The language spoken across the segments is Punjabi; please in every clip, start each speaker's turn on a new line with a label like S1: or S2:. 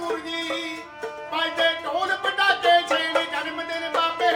S1: ਵਾਹਿਗੁਰੂ ਜੀ ਪਟਾਕੇ ਛੇੜ ਜਨਮ ਬਾਬੇ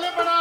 S1: বলে বেড়া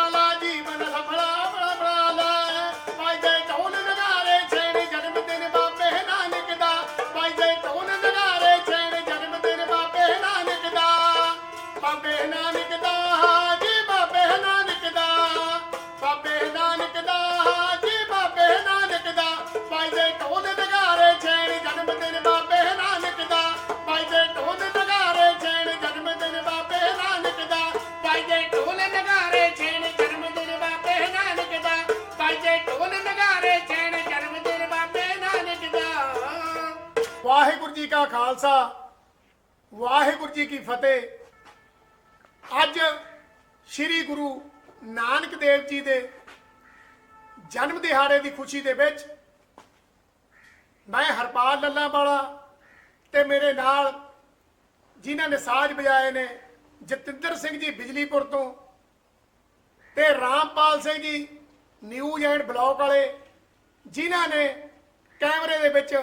S1: ਵਾਹਿਗੁਰੂ ਜੀ ਕਾ ਖਾਲਸਾ, ਵਾਹਿਗੁਰੂ ਜੀ ਕੀ ਫਤਿਹ। ਅੱਜ ਸ੍ਰੀ ਗੁਰੂ ਨਾਨਕ ਦੇਵ ਜੀ ਦੇ ਜਨਮ ਦਿਹਾੜੇ ਦੀ ਖੁਸ਼ੀ ਦੇ ਵਿੱਚ ਮੈਂ ਹਰਪਾਲ ਲੱਲਾ ਵਾਲਾ ਤੇ ਮੇਰੇ ਨਾਲ ਜਿਨ੍ਹਾਂ ਨੇ ਸਾਜ਼ ਬਜਾਏ ਨੇ, ਜਤਿੰਦਰ ਸਿੰਘ ਜੀ ਬਿਜਲੀਪੁਰ ਤੋਂ ਤੇ Rampal Singh ji news and block ਵਾਲੇ, ਜਿਨ੍ਹਾਂ ਨੇ ਕੈਮਰੇ ਦੇ ਵਿੱਚ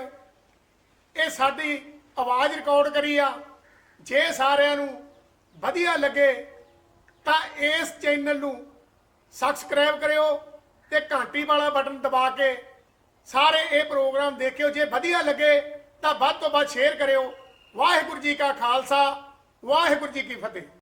S1: ਇਹ ਸਾਡੀ ਆਵਾਜ਼ ਰਿਕਾਰਡ ਕਰੀ ਆ। ਜੇ ਸਾਰਿਆਂ ਨੂੰ ਵਧੀਆ ਲੱਗੇ, ਤਾਂ ਇਸ ਚੈਨਲ ਨੂੰ ਸਬਸਕ੍ਰਾਈਬ ਕਰਿਓ ਤੇ ਘੰਟੀ ਵਾਲਾ ਬਟਨ ਦਬਾ ਕੇ ਸਾਰੇ ਇਹ ਪ੍ਰੋਗਰਾਮ ਦੇਖਿਓ। ਜੇ ਵਧੀਆ ਲੱਗੇ, ਤਾਂ ਵੱਧ ਤੋਂ ਵੱਧ ਸ਼ੇਅਰ ਕਰਿਓ। ਵਾਹਿਗੁਰੂ ਜੀ ਕਾ ਖਾਲਸਾ, ਵਾਹਿਗੁਰੂ ਜੀ ਕੀ ਫਤਿਹ।